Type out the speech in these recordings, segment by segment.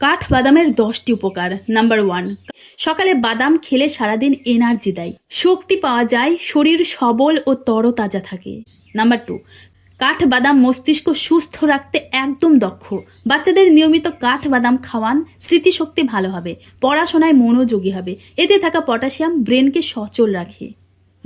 কাঠ বাদামের দশটি উপকার। নাম্বার ওয়ান সকালে বাদাম খেলে সারাদিন এনার্জি দেয়। শক্তি পাওয়া যায়, শরীর সবল ও তরতাজা থাকে। নাম্বার টু কাঠ বাদাম মস্তিষ্ক সুস্থ রাখতে একদম দক্ষ। বাচ্চাদের নিয়মিত কাঠ বাদাম খাওয়ান স্মৃতিশক্তি ভালো হবে, পড়াশোনায় মনোযোগী হবে। এতে থাকা পটাশিয়াম ব্রেনকে সচল রাখে।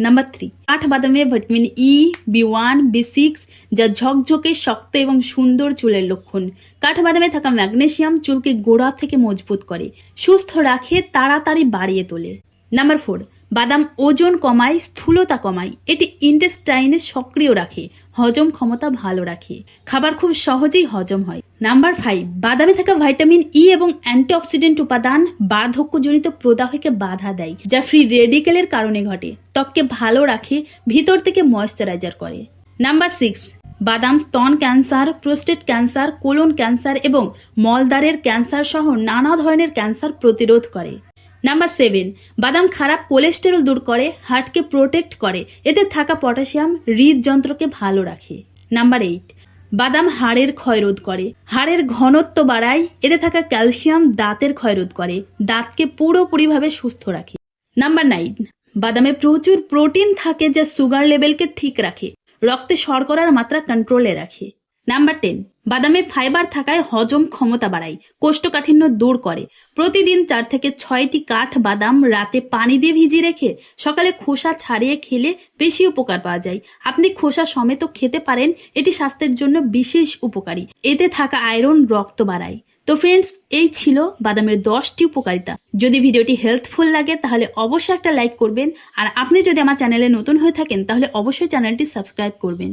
নাম্বার থ্রি কাঠ বাদামে vitamin E B one B six যা ঝকঝকে শক্ত এবং সুন্দর চুলের লক্ষণ। কাঠ বাদামে থাকা ম্যাগনেশিয়াম চুলকে গোড়া থেকে মজবুত করে। সুস্থ রাখে, তাড়াতাড়ি বাড়িয়ে তোলে। নাম্বার ফোর বাদাম ওজন কমায়, স্থূলতা কমায়। এটি ইন্টেস্টাইনে সক্রিয় রাখে, হজম ক্ষমতা ভালো রাখে। খাবার খুব সহজেই হজম হয়। নাম্বার ফাইভ বাদামে থাকা ভাইটামিন ই এবং অ্যান্টিঅক্সিডেন্ট উপাদান বার্ধক্যজনিত প্রদাহকে বাধা দেয়, যা ফ্রি রেডিকেলের কারণে ঘটে, ত্বককে ভালো রাখে, ভিতর থেকে ময়শ্চারাইজার করে। নাম্বার সিক্স বাদাম স্তন cancer prostate cancer colon cancer এবং মলদ্বারের ক্যান্সার সহ নানা ধরনের ক্যান্সার প্রতিরোধ করে। নাম্বার সেভেন বাদাম খারাপ কোলেস্টেরল দূর করে হার্টকে প্রোটেক্ট করে। এতে থাকা পটাশিয়াম হৃদযন্ত্রকে ভালো রাখে। নাম্বার এইট বাদাম হাড়ের ক্ষয়রোধ করে। হাড়ের ঘনত্ব বাড়ায়, এতে থাকা ক্যালসিয়াম দাঁতের ক্ষয়রোধ করে। দাঁতকে পুরোপুরিভাবে সুস্থ রাখে। নাম্বার নাইন বাদামে প্রচুর প্রোটিন থাকে যা সুগার লেভেলকে ঠিক রাখে। রক্তে শর্করার মাত্রা কন্ট্রোলে রাখে। নাম্বার টেন বাদামে ফাইবার থাকায় হজম ক্ষমতা বাড়ায়, কোষ্ঠকাঠিন্য দূর করে। প্রতিদিন চার থেকে ছয়টি কাঠ বাদাম রাতে পানি দিয়ে ভিজিয়ে রেখে সকালে খোসা ছাড়িয়ে খেলে বেশি উপকার পাওয়া যায়। আপনি খোসা সমেত খেতে পারেন, এটি স্বাস্থ্যের জন্য বিশেষ উপকারী। এতে থাকা আয়রন রক্ত বাড়ায়। তো ফ্রেন্ডস এই ছিল বাদামের দশটি উপকারিতা। যদি ভিডিওটি হেল্পফুল লাগে, তাহলে অবশ্যই একটা লাইক করবেন। আর আপনি যদি আমার চ্যানেলে নতুন হয়ে থাকেন, তাহলে অবশ্যই চ্যানেলটি সাবস্ক্রাইব করবেন।